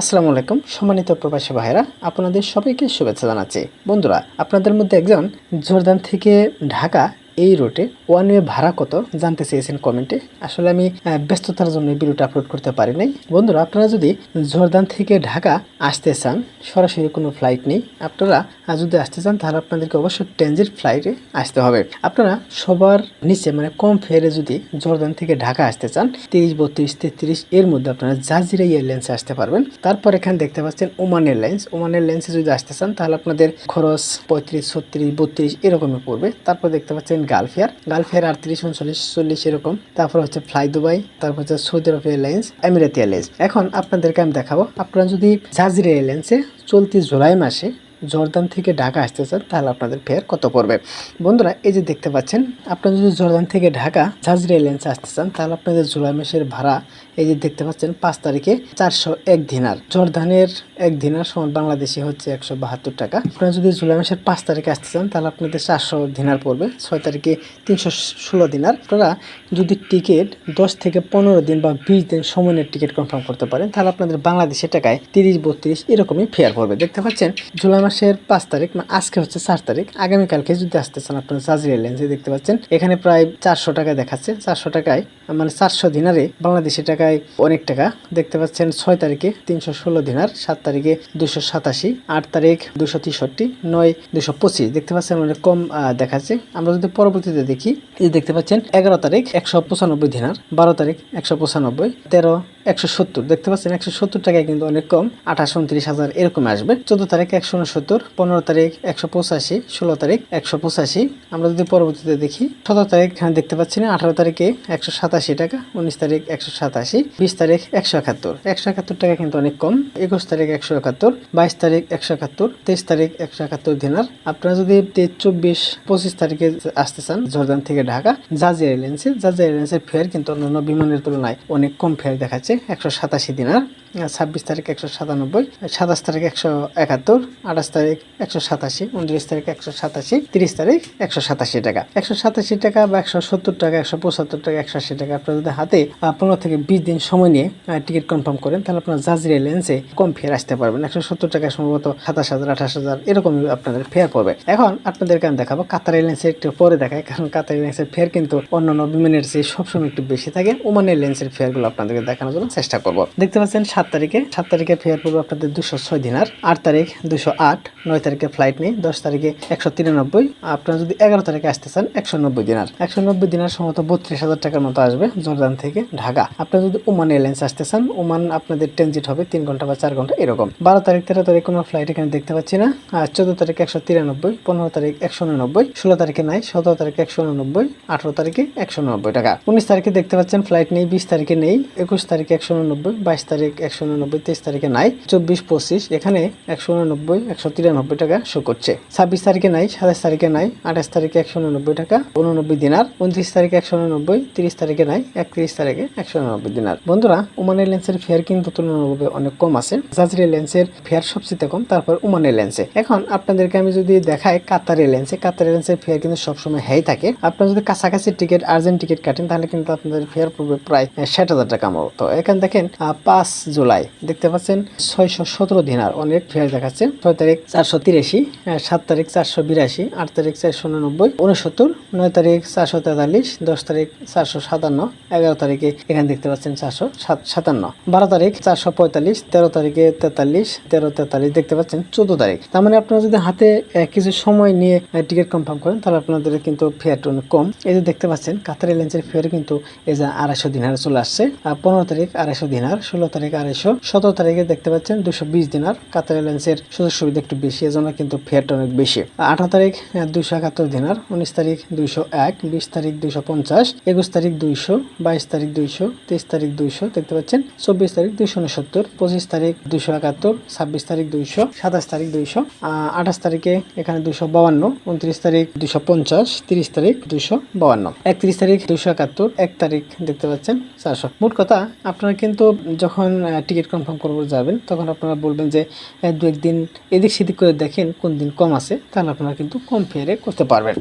আসসালামু আলাইকুম, সম্মানিত প্রবাসী ভাইরা আপনাদের সবাইকে শুভেচ্ছা জানাচ্ছি। বন্ধুরা, আপনাদের মধ্যে একজন জোরদান থেকে ঢাকা এই রুটে ওয়ান ওয়ে ভাড়া কত জানতে চেয়েছেন কমেন্টে। আসলে আমি ব্যস্ততার জন্য ভিডিওটা আপলোড করতে পারি নাই। বন্ধুরা, আপনারা যদি জর্দান থেকে ঢাকা আসতে চান, সরাসরি কোনো ফ্লাইট নেই। আপনারা যদি আসতে চান, তাহলে আপনাদেরকে অবশ্যই ট্রানজিট ফ্লাইটে আসতে হবে। আপনারা সবার নিচে মানে কম ফেয়ারে যদি জর্দান থেকে ঢাকা আসতে চান তিরিশ বত্রিশ, তেত্রিশ, এর মধ্যে আপনারা জাজিরা এয়ারলাইন্সে আসতে পারবেন। তারপর এখানে দেখতে পাচ্ছেন ওমান এয়ারলাইন্স। ওমান এয়ারলাইন্সে যদি আসতে চান, তাহলে আপনাদের খরচ পঁয়ত্রিশ, ছত্রিশ, বত্রিশ এরকমই পড়বে। তারপর দেখতে পাচ্ছেন গালফেয়ার গালফেয়ার আটত্রিশ উনচল্লিশ, চল্লিশ এরকম। তারপর হচ্ছে ফ্লাই দুবাই তারপর হচ্ছে Saudi Arab airlines Emirates airlines এখন আপনাদেরকে আমি দেখাবো, আপনারা যদি জাজির এয়ারলাইন্সে চলতি জুলাই মাসে জর্দান থেকে ঢাকা আসতে চান, তাহলে আপনাদের ফেয়ার কত পড়বে? বন্ধুরা, এই যে দেখতে পাচ্ছেন, আপনারা যদি জর্দান থেকে ঢাকা জাজরা এয়ারলাইন্সে আসতে চান, তাহলে আপনাদের জুলাই মাসের ভাড়া, এই যে দেখতে পাচ্ছেন, পাঁচ তারিখে চারশো এক দিনার। জর্দানের এক দিনার সমান বাংলাদেশি হচ্ছে একশো বাহাত্তর টাকা। আপনারা যদি জুলাই মাসের পাঁচ তারিখে আসতে চান, তাহলে আপনাদের চারশো দিনার পড়বে, ছয় তারিখে তিনশো ষোলো দিনার। আপনারা যদি টিকিট দশ থেকে পনেরো দিন বা বিশ দিন সময়ের টিকিট কনফার্ম করতে পারেন, তাহলে আপনাদের বাংলাদেশের টাকায় তিরিশ বত্রিশ এরকমই ফেয়ার পড়বে। দেখতে পাচ্ছেন, জুলাই মাসের পাঁচ তারিখ মানে আজকে হচ্ছে চার তারিখ। আগামীকালকে যদি আসতে চান আপনারা জাজির দেখতে পাচ্ছেন এখানে প্রায় চারশো টাকা দেখাচ্ছে। চারশো টাকায় মানে চারশো দিনারে বাংলাদেশি টাকায় অনেক টাকা। দেখতে পাচ্ছেন ছয় তারিখে তিনশো ষোলো দিনার সাত তারিখে দুশো সাতাশি আট তারিখ দুশো তেষট্টি নয় দুশো পঁচিশ। দেখতে পাচ্ছেন অনেক কম আহ, দেখাচ্ছে। আমরা যদি পরবর্তীতে দেখি এই দেখতে পাচ্ছেন এগারো তারিখ একশো পঁচানব্বই দিনার বারো তারিখ একশো পঁচানব্বই তেরো একশো সত্তর। দেখতে পাচ্ছেন একশো সত্তর টাকায় কিন্তু অনেক কম আঠাশ উনত্রিশ হাজার এরকম আসবে। চোদ্দ তারিখ একশো উনসত্তর পনেরো তারিখ একশো পঁচাশি, ষোলো তারিখ একশো পঁচাশি। আমরা যদি পরবর্তীতে দেখি, সতেরো তারিখ এখানে দেখতে পাচ্ছি না, আঠারো তারিখে একশো সাতাশি টাকা, উনিশ তারিখ একশো সাতাশি, বিশ তারিখ একশো একাত্তর। একশো একাত্তর টাকা কিন্তু অনেক কম, একুশ তারিখ একশো একাত্তর, বাইশ তারিখ একশো একাত্তর, তেইশ তারিখ একশো একাত্তর দিনার। আপনারা যদি তেইশ চব্বিশ, পঁচিশ তারিখে আসতে চান, জর্দান থেকে ঢাকা জাজি এয়ারলাইন্সে জাজি এয়ারলাইন্সের ফেয়ার কিন্তু অন্যান্য বিমানের তুলনায় অনেক কম ফেয়ার দেখাচ্ছে, একশো সাতাশি দিনার। ছাব্বিশ তারিখ একশো সাতানব্বই, সাতাশ তারিখ একশো একাত্তর, আঠাশ তারিখ একশো সাতাশি, উনত্রিশ তারিখ একশো সাতাশি, তিরিশ তারিখ একশো সাতাশি টাকা। একশো সাতাশি টাকা বা একশো সত্তর টাকা, একশো পঁচাত্তর টাকা, একশো আশি টাকা আপনার যদি হাতে পনেরো থেকে বিশ দিন সময় নিয়ে টিকিট কনফার্ম করেন, তাহলে আপনার জাজির লেন্সে কম ফেয়ার আসতে পারবেন। একশো সত্তর টাকা সম্ভবত সাতাশ হাজার, আঠাশ হাজার এরকমই আপনাদের ফেয়ার পড়বে। এখন আপনাদেরকে আমি দেখাবো কাতার এয়ারলাইন্সের একটু পরে দেখায়, কারণ কাতার এয়ারলাইন্সের ফেয়ার কিন্তু অন্যান্য বিমানের চেয়ে সবসময় একটু বেশি থাকে। ওমান এয়ারলাইন্সের ফেয়ারগুলো আপনাদেরকে দেখানোর জন্য চেষ্টা করব। দেখতে পাচ্ছেন, সাত তারিখে সাত তারিখে ফেয়ার পড়বে আপনাদের দুশো ছয় দিনার, আট তারিখ দুশো আট নয় তারিখে ফ্লাইট নেই, দশ তারিখে একশো তিরানব্বই, আপনারা যদি এগারো তারিখে আসতে চান, একশো নব্বই দিনার। একশো নব্বই দিনার সম্ভবত বত্রিশ হাজার টাকার মতো আসবে জর্দান থেকে ঢাকা। আপনারা যদি ওমান এয়ারলাইন্স আসতে চান, ওমান আপনাদের ট্রানজিট হবে তিন ঘণ্টা বা চার ঘণ্টা এরকম। বারো তারিখ, তেরো তারিখ কোনো ফ্লাইট এখানে দেখতে পাচ্ছি না। আর চোদ্দ তারিখ একশো তিরানব্বই, পনেরো তারিখ একশো উননব্বই, ষোলো তারিখে নাই, সতেরো তারিখে একশো উননব্বই, আঠারো তারিখে একশো উননব্বই টাকা। উনিশ তারিখে দেখতে পাচ্ছেন ফ্লাইট নেই, বিশ তারিখে নেই, একুশ তারিখে একশো উননব্বই, বাইশ তারিখ একশো উননব্বই, তেইশ তারিখে নাই, চব্বিশ, পঁচিশ, এখানে একশো উননব্বই, একশো তিরানব্বই টাকা শো করছে। ছাব্বিশ তারিখে নাই, সাতাশ তারিখে নাই, আঠাশ তারিখে একশো উননব্বই টাকা, উননব্বই দিনার, উনত্রিশ তারিখে একশো উননব্বই তিরিশ তারিখে নাই, একত্রিশ তারিখে একশো উননব্বই দিনার। বন্ধুরা ওমান এয়ারলাইন্সের ফেয়ার কিন্তু তুলনামূলকভাবে অনেক কম আছে। জাজরি এয়ারলাইন্সের ফেয়ার সবচেয়ে কম, তারপর ওমান এয়ারলাইন্সে এখন আপনাদেরকে আমি যদি দেখাই কাতার এয়ারলাইন্সে কাতার এয়ারলাইন্সের ফেয়ার কিন্তু সবসময় হেই থাকে। আপনারা যদি কাছাকাছি টিকিট, আর্জেন্ট টিকিট কাটেন, তাহলে কিন্তু আপনাদের ফেয়ার পড়বে প্রায় ষাট হাজার টাকা মতো। এখানে দেখেন পাঁচ জুলাই, দেখতে পাচ্ছেন, ছয়শো সতেরো দিনার অনেক ফেয়ার দেখাচ্ছে। ছয় চারশো তিরাশি সাত তারিখ চারশো বিরাশি, আট তারিখ চারশো উননব্বই উনসত্তর নয় তারিখ চারশো তেতাল্লিশ, দশ তারিখ চারশো সাতান্ন, এগারো তারিখে এখানে দেখতে পাচ্ছেন চারশো সাতান্ন, বারো তারিখ চারশো পঁয়তাল্লিশ, তেরো তারিখে তেতাল্লিশ, তেরো তেতাল্লিশ দেখতে পাচ্ছেন চোদ্দ তারিখ। তার মানে আপনারা যদি হাতে কিছু সময় নিয়ে টিকিট কনফার্ম করেন, তাহলে আপনাদের কিন্তু ফেয়ারটা অনেক কম। এই যে দেখতে পাচ্ছেন, কাতার এয়ারলাইন্সের ফেয়ার কিন্তু এই যে আড়াইশো দিনার চলে আসছে। পনেরো তারিখ আড়াইশো দিনার, ষোলো তারিখ আড়াইশো, সতেরো তারিখে দেখতে পাচ্ছেন দুশো বিশ দিনার কাতার এয়ারলাইন্সের সুযোগ সুবিধা একটু বেশি, এজন্য কিন্তু ফেয়ারটা অনেক বেশি। আঠারো তারিখ দুইশো একাত্তর দিনার, উনিশ তারিখ দুইশো এক, বিশ তারিখ দুইশো পঞ্চাশ, একুশ তারিখ দুইশো, বাইশ তারিখ দুইশো, তেইশ তারিখ দুইশো, দেখতে পাচ্ছেন, চব্বিশ তারিখ দুইশো উনসত্তর, পঁচিশ তারিখ দুইশো একাত্তর, ছাব্বিশ তারিখ দুইশো, সাতাশ তারিখ দুইশো আঠাশ তারিখে এখানে দুইশো বাউান্ন উনত্রিশ তারিখ দুইশো পঞ্চাশ, তিরিশ তারিখ দুইশো বাউান্ন একত্রিশ তারিখ দুইশো একাত্তর, এক তারিখ দেখতে পাচ্ছেন, চারশো। মোট কথা, আপনারা কিন্তু যখন টিকিট কনফার্ম করব যাবেন, তখন আপনারা বলবেন যে দু একদিন সেদিক করে দেখেন কোন দিন কম আছে তাহলে আপনারা কিন্তু কম ফেয়ারে করতে পারবেন।